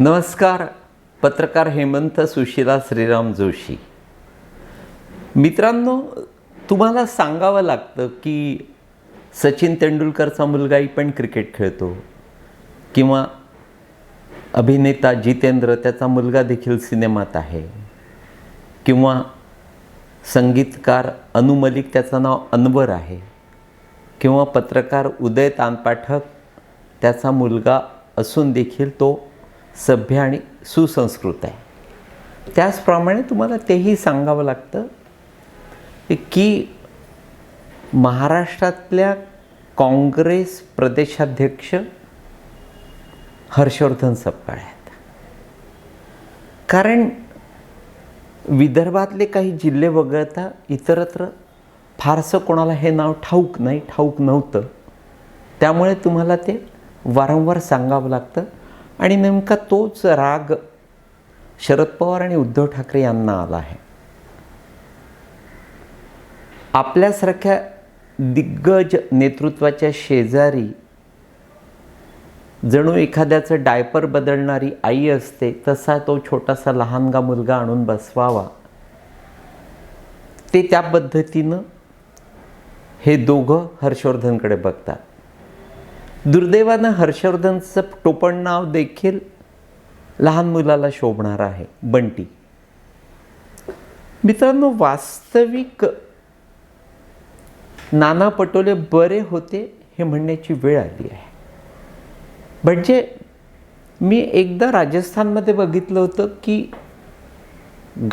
नमस्कार पत्रकार हेमंत सुशिला श्रीराम जोशी. मित्रांनो तुम्हाला सांगावं लागतं की सचिन तेंडुलकरचा मुलगाही पण क्रिकेट खेळतो. किंवा अभिनेता जितेंद्र त्याचा मुलगा देखील सिनेमात आहे. किंवा संगीतकार अनु मलिक त्याचं नाव अनवर आहे. किंवा पत्रकार उदय तानपाठक त्याचा मुलगा असून देखील तो सभ्य आणि सुसंस्कृत आहे. त्याचप्रमाणे तुम्हाला तेही सांगावं लागतं की महाराष्ट्रातल्या काँग्रेस प्रदेशाध्यक्ष हर्षवर्धन सपकाळ आहेत. कारण विदर्भातले काही जिल्हे वगळता इतरत्र फारसं कोणाला हे नाव ठाऊक नाही ठाऊक नव्हतं. त्यामुळे तुम्हाला ते वारंवार सांगावं लागतं. आणि नेमका तोच राग शरद पवार आणि उद्धव ठाकरे यांना आला आहे. आपल्यासारख्या दिग्गज नेतृत्वाच्या शेजारी जणू एखाद्याचं डायपर बदलणारी आई असते तसा तो छोटासा लहानगा मुलगा आणून बसवावा. ते त्या पद्धतीनं हे दोघं हर्षवर्धनकडे बघतात. दुर्दैवानं हर्षवर्धनचं टोपण नाव देखील लहान मुलाला शोभणार आहे बंटी. मित्रांनो वास्तविक नाना पटोले बरे होते हे म्हणण्याची वेळ आली आहे. म्हणजे मी एकदा राजस्थानमध्ये बघितलं होतं की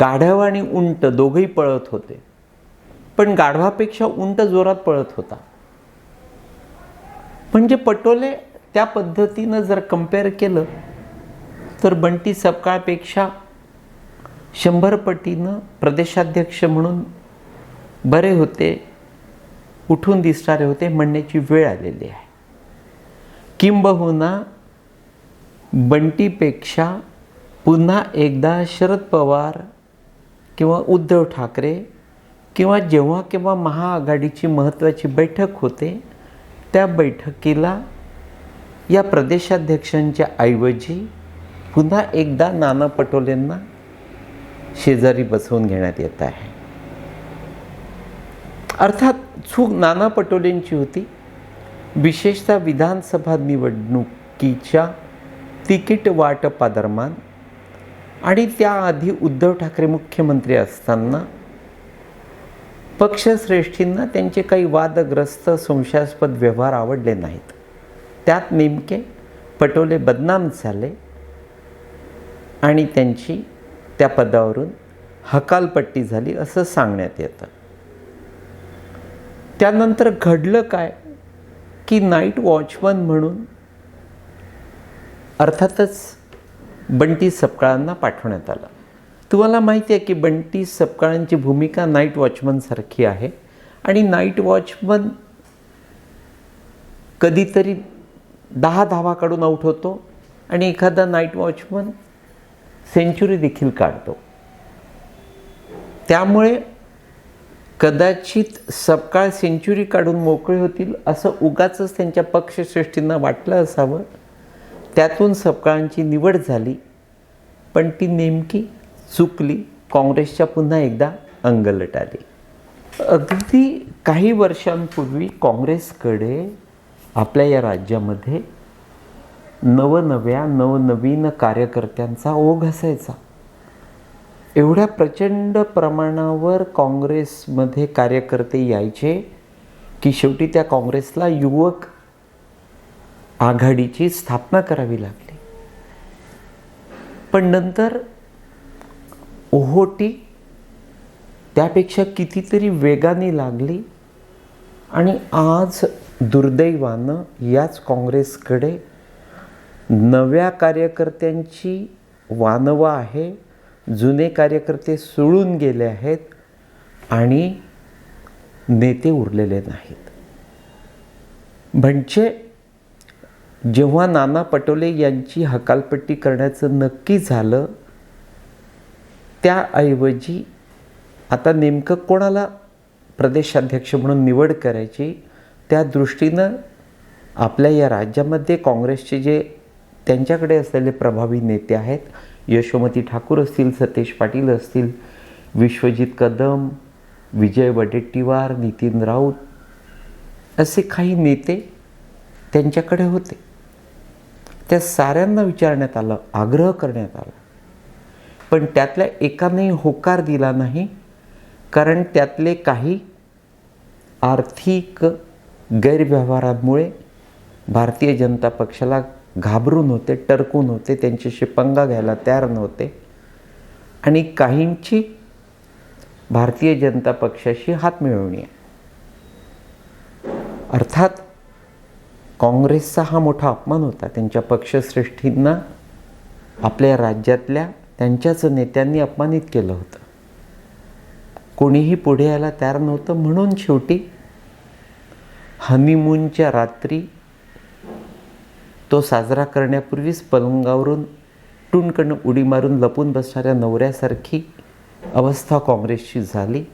गाढव आणि उंट दोघंही पळत होते. पण गाढवापेक्षा उंट जोरात पळत होता. म्हणजे पटोले त्या पद्धतीनं जर कंपेअर केलं तर बंटी सपकाळपेक्षा शंभर पटीनं प्रदेशाध्यक्ष म्हणून बरे होते उठून दिसणारे होते म्हणण्याची वेळ आलेली आहे. किंबहुना बंटीपेक्षा पुन्हा एकदा शरद पवार किंवा उद्धव ठाकरे किंवा जेव्हा केव्हा महाआघाडीची महत्त्वाची बैठक होते त्या बैठकीला या प्रदेशाध्यक्षांच्या ऐवजी पुन्हा एकदा नाना पटोलेंना शेजारी बसवून घेण्यात येत आहे. अर्थात चूक नाना पटोलेंची होती. विशेषतः विधानसभा निवडणुकीच्या तिकीट वाटपादरम्यान आणि त्याआधी उद्धव ठाकरे मुख्यमंत्री असताना पक्षश्रेष्ठींना त्यांचे काही वादग्रस्त संशयास्पद व्यवहार आवडले नाहीत. त्यात नेमके पटोले बदनाम झाले आणि त्यांची त्या पदावरून हकालपट्टी झाली असं सांगण्यात येतं. त्यानंतर घडलं काय? की नाईट वॉचमन म्हणून अर्थातच बंटी सपकाळांना पाठवण्यात आलं. तुम्हाला माहिती आहे की बंटी सपकाळांची भूमिका नाईट वॉचमनसारखी आहे. आणि नाईट वॉचमन कधीतरी दहा धावा काढून आऊट होतो आणि एखादा नाईट वॉचमन सेंचुरी देखील काढतो. त्यामुळे कदाचित सपकाळ सेंचुरी काढून मोकळे होतील असं उगाच त्यांच्या पक्षश्रेष्ठींना वाटलं असावं. त्यातून सपकाळांची निवड झाली. पण ती नेमकी चुकली काँग्रेसच्या पुन्हा एकदा अंगलट आली. अगदी काही वर्षांपूर्वी काँग्रेसकडे आपल्या या राज्यामध्ये नवनव्या नवनवीन कार्यकर्त्यांचा ओघ असायचा. एवढ्या प्रचंड प्रमाणावर काँग्रेसमध्ये कार्यकर्ते यायचे की शेवटी त्या काँग्रेसला युवक आघाडीची स्थापना करावी लागली. पण नंतर ओहोटी त्यापेक्षा कितीतरी वेगाने लागली आणि आज दुर्दैवानं याच काँग्रेसकडे नव्या कार्यकर्त्यांची वानवा आहे जुने कार्यकर्ते सोडून गेले आहेत आणि नेते उरलेले नाहीत. म्हणजे जेव्हा नाना पटोले यांची हकालपट्टी करण्याचं नक्की झालं त्याऐवजी आता नेमकं कोणाला प्रदेशाध्यक्ष म्हणून निवड करायची त्या दृष्टीनं आपल्या या राज्यामध्ये काँग्रेसचे जे त्यांच्याकडे असलेले प्रभावी नेते आहेत यशोमती ठाकूर असतील सतेज पाटील असतील विश्वजित कदम विजय वडेट्टीवार नितीन राऊत असे काही नेते त्यांच्याकडे होते. त्या साऱ्यांना विचारण्यात आलं आग्रह करण्यात आला. पण त्यातल्या एकाने होकार दिला नाही कारण त्यातले काही आर्थिक गैरव्यवहारामुळे भारतीय जनता पक्षाला घाबरून होते टरकून होते त्यांच्याशी पंगा घ्यायला तयार नव्हते. आणि काहींची भारतीय जनता पक्षाशी हात मिळवणी आहे. अर्थात काँग्रेसचा हा मोठा अपमान होता. त्यांच्या पक्षश्रेष्ठींना आपल्या राज्यातल्या त्यांच्याच नेत्यांनी अपमानित केलं होतं. कोणीही पुढे यायला तयार नव्हतं म्हणून शेवटी हनीमूनच्या रात्री तो साजरा करण्यापूर्वीच पलंगावरून टुणकण उडी मारून लपून बसणाऱ्या नवऱ्यासारखी अवस्था काँग्रेसची झाली.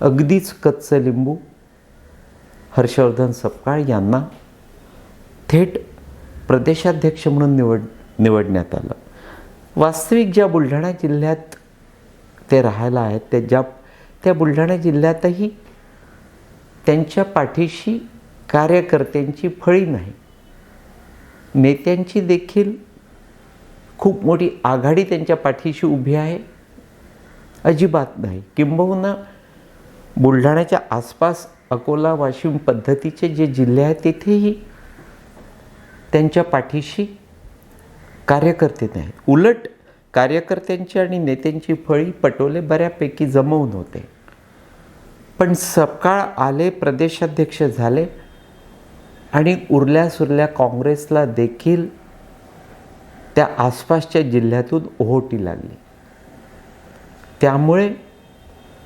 अगदीच कच्च लिंबू हर्षवर्धन सपकाळ यांना थेट प्रदेशाध्यक्ष म्हणून निवड निवडण्यात आलं. वास्तविक ज्या बुलढाणा जिल्ह्यात ते राहायला आहेत त्या ज्या त्या बुलढाणा जिल्ह्यातही त्यांच्या पाठीशी कार्यकर्त्यांची फळी नाही. नेत्यांची देखील खूप मोठी आघाडी त्यांच्या पाठीशी उभी आहे. अजिबात नाही. किंबहुना बुलढाण्याच्या आसपास अकोला वाशिम पद्धतीचे जे जिल्हे आहेत तेथेही त्यांच्या पाठीशी कार्यकर्ते नाही. उलट कार्यकर्त्यांची आणि नेत्यांची फळी पटोले बऱ्यापैकी जमवून होते. पण सपकाळ आले प्रदेशाध्यक्ष झाले आणि उरल्या सुरल्या काँग्रेसला देखील त्या आसपासच्या जिल्ह्यातून ओहोटी लागली. त्यामुळे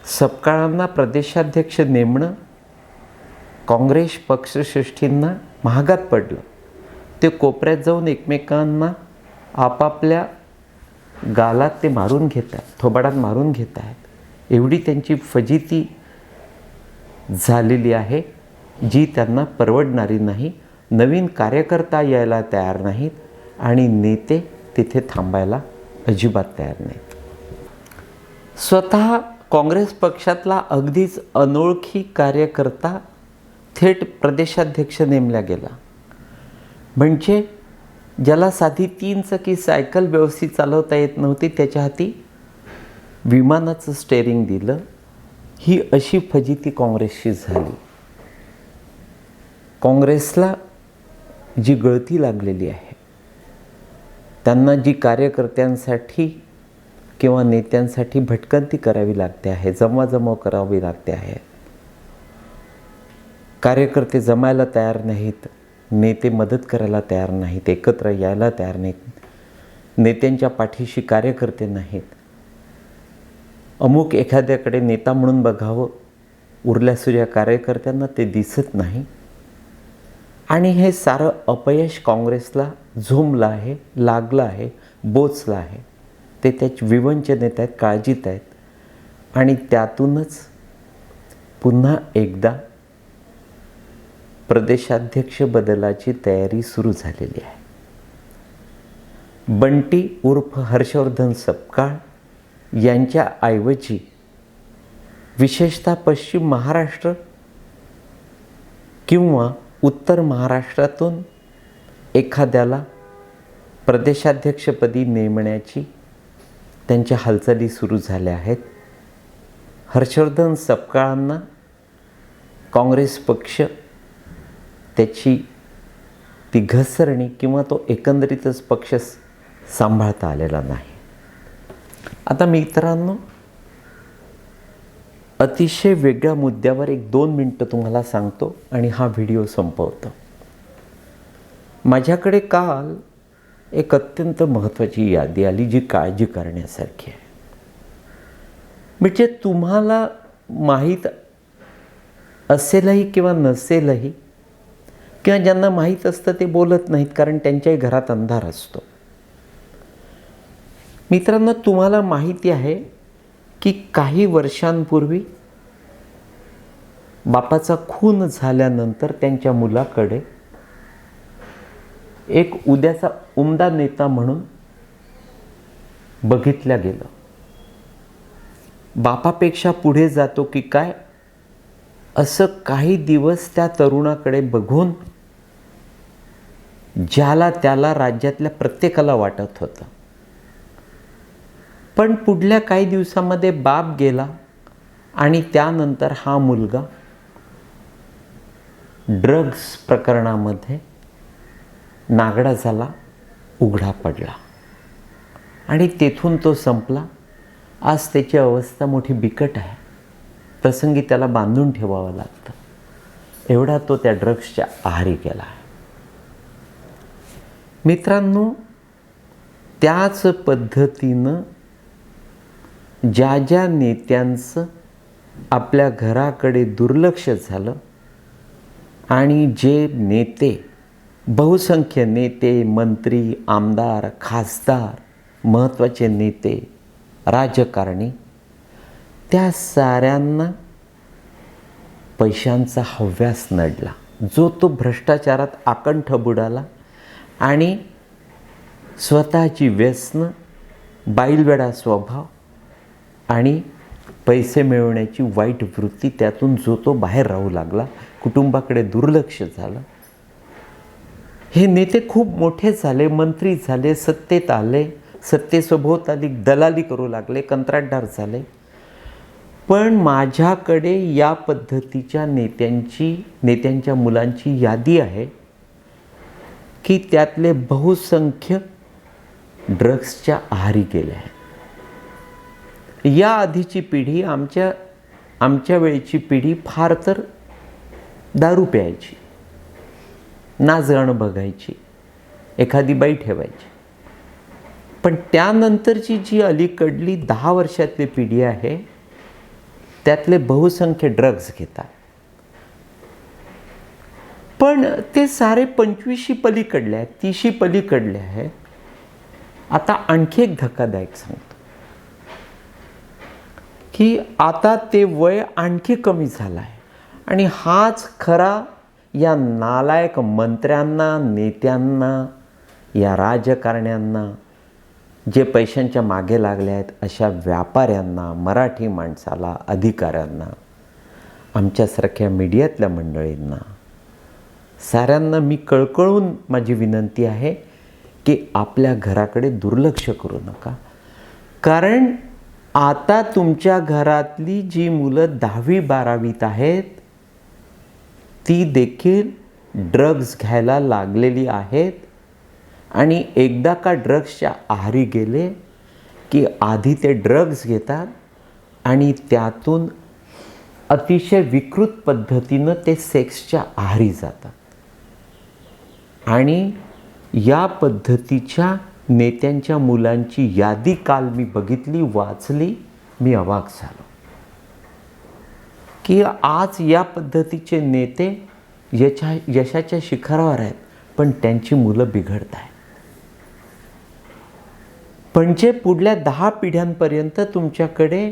सपकाळांना प्रदेशाध्यक्ष नेमणं काँग्रेस पक्षश्रेष्ठींना महागात पडलं. ते कोपऱ्यात जाऊन एकमेकांना आपापल्या गालात ते मारून घेत आहेत थोबाडात मारून घेत आहेत. एवढी त्यांची फजिती झालेली आहे जी त्यांना परवडणारी नाही. नवीन कार्यकर्ता यायला तयार नाहीत आणि नेते तिथे थांबायला अजिबात तयार नाहीत. स्वतः काँग्रेस पक्षातला अगदीच अनोळखी कार्यकर्ता थेट प्रदेशाध्यक्ष नेमला गेला. म्हणजे ज्याला साधी तीन चाकी सायकल व्यवस्थित चालवता येत नव्हती त्याच्या हाती विमानाचं स्टेअरिंग दिलं. ही अशी फजिती काँग्रेसची झाली. काँग्रेसला जी गळती लागलेली आहे त्यांना जी कार्यकर्त्यांसाठी किंवा नेत्यांसाठी भटकंती करावी लागते आहे जमवाजमव करावी लागते आहे कार्यकर्ते जमायला तयार नाहीत. नेते मदत करायला तयार नाहीत एकत्र यायला तयार नाहीत. नेत्यांच्या पाठीशी कार्यकर्ते नाहीत. अमुक एखाद्याकडे नेता म्हणून बघावं उरल्या सुरल्या कार्यकर्त्यांना ते दिसत नाही. आणि हे सारं अपयश काँग्रेसला झोंबलं आहे लागलं आहे बोचलं आहे. ते त्याची विवंचनेत आहेत काळजीत आहेत. आणि त्यातूनच पुन्हा एकदा प्रदेशाध्यक्ष बदलाची तयारी सुरू झालेली आहे. बंटी उर्फ हर्षवर्धन सपकाळ यांच्या ऐवजी विशेषतः पश्चिम महाराष्ट्र किंवा उत्तर महाराष्ट्रातून एखाद्याला प्रदेशाध्यक्षपदी नेमण्याची त्यांच्या हालचाली सुरू झाल्या आहेत. हर्षवर्धन सपकाळांना काँग्रेस पक्ष त्याची ती घसरणी किंवा तो एकंदरीतच पक्ष सांभाळता आलेला नाही. आता मित्रांनो अतिशय वेगळ्या मुद्द्यावर एक दोन मिनटं तुम्हाला सांगतो आणि हा व्हिडिओ संपवतो. माझ्याकडे काल एक अत्यंत महत्त्वाची यादी आली जी काळजी करण्यासारखी आहे. म्हणजे तुम्हाला माहीत असेलही किंवा नसेलही किंवा ज्यांना माहीत असतं ते बोलत नाहीत कारण त्यांच्याही घरात अंधार असतो. मित्रांनो तुम्हाला माहिती आहे की काही वर्षांपूर्वी बापाचा खून झाल्यानंतर त्यांच्या मुलाकडे एक उद्याचा उमदा नेता म्हणून बघितल्या गेलं. बापापेक्षा पुढे जातो की काय? असं काही दिवस त्या तरुणाकडे बघून ज्याला त्याला राज्यातल्या प्रत्येकाला वाटत होतं. पण पुढल्या काही दिवसामध्ये बाप गेला आणि त्यानंतर हा मुलगा ड्रग्स प्रकरणामध्ये नागडा झाला उघडा पडला. आणि तेथून तो संपला. आज त्याची अवस्था मोठी बिकट आहे. प्रसंगी त्याला बांधून ठेवावं लागतं. एवढा तो त्या ड्रग्सच्या आहारी गेला. आहे मित्रांनो त्याच पद्धतीनं ज्या ज्या नेत्यांचं आपल्या घराकडे दुर्लक्ष झालं आणि जे नेते बहुसंख्य नेते मंत्री आमदार खासदार महत्त्वाचे नेते राजकारणी त्या साऱ्यांना पैशांचा हव्यास नडला. जो तो भ्रष्टाचारात आकंठ बुडाला आणि स्वतःची व्यसनं बाईलवेडा स्वभाव आणि पैसे मिळवण्याची वाईट वृत्ती त्यातून जो तो बाहेर राहू लागला कुटुंबाकडे दुर्लक्ष झालं. हे नेते खूप मोठे झाले मंत्री झाले सत्तेत आले सत्तेसभोवताली दलाली करू लागले कंत्राटदार झाले. पण माझ्याकडे या पद्धतीच्या नेत्यांची नेत्यांच्या मुलांची यादी आहे. की त्यातले बहुसंख्य ड्रग्सच्या आहारी गेले आहेत. या आधीची पिढी आमच्या आमच्या वेळची पिढी फार तर दारू प्यायची नाचगाणं बघायची एखादी बाई ठेवायची. पण त्यानंतरची जी अलीकडली दहा वर्षातली पिढी आहे त्यातले बहुसंख्य ड्रग्ज घेतात. पण ते सारे पंचवीशी पलीकडले आहेत तीशी पलीकडले आहेत. आता आणखी एक धक्कादायक सांगतो. की आता ते वय आणखी कमी झालं आहे आणि हाच खरा या नालायक मंत्र्यांना नेत्यांना या राजकारण्यांना जे पैशांच्या मागे लागले आहेत अशा व्यापाऱ्यांना मराठी माणसाला अधिकाऱ्यांना आमच्यासारख्या मीडियातल्या मंडळींना साऱ्यांना मी कळकळून माझी विनंती आहे की आपल्या घराकडे दुर्लक्ष करू नका. कारण आता तुमच्या घरातली जी मुलं दहावी बारावीत आहेत ती देखील ड्रग्ज घ्यायला लागलेली आहेत. आणि एकदा का ड्रग्सच्या आहारी गेले की आधी ते ड्रग्ज घेतात आणि त्यातून अतिशय विकृत पद्धतीनं ते सेक्सच्या आहारी जातात. आणि या पद्धतीच्या नेत्यांच्या मुलांची यादी काल मी बघितली वाचली मी अवाक झालो. की आज या पद्धतीचे नेते यशा यशाच्या शिखरावर आहेत पण त्यांची मुलं बिघडत आहेत. म्हणजे पुढल्या दहा पिढ्यांपर्यंत तुमच्याकडे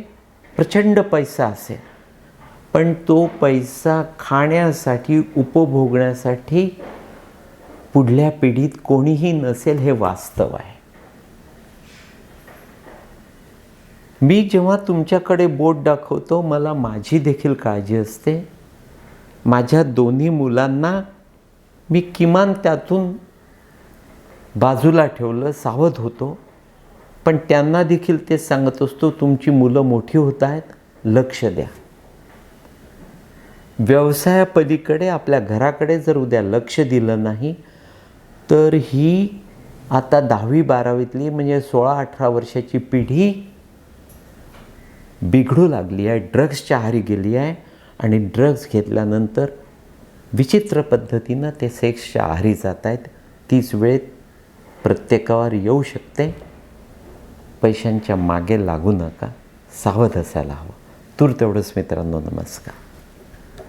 प्रचंड पैसा असेल पण तो पैसा खाण्यासाठी उपभोगण्यासाठी पुढल्या पिढीत कोणीही नसेल हे वास्तव आहे. मी जेव्हा तुमच्याकडे बोट दाखवतो मला माझी देखील काळजी असते. माझ्या दोन्ही मुलांना मी किमान त्यातून बाजूला ठेवलं सावध होतो. पण त्यांना देखील ते सांगत असतो तुमची मुलं मोठी होत आहेत लक्ष द्या. व्यवसायापलीकडे आपल्या घराकडे जर उद्या लक्ष दिलं नाही तर ही आता दहावी बारावीतली म्हणजे सोळा अठरा वर्षाची पिढी बिघडू लागली आहे. ड्रग्सच्या आहारी गेली आहे आणि ड्रग्स घेतल्यानंतर विचित्र पद्धतीनं ते सेक्सच्या आहारी जात आहेत. तीच वेळ प्रत्येकावर येऊ शकते. पैशांच्या मागे लागू नका. सावध असायला हवं. तूर तेवढंच मित्रांनो नमस्कार.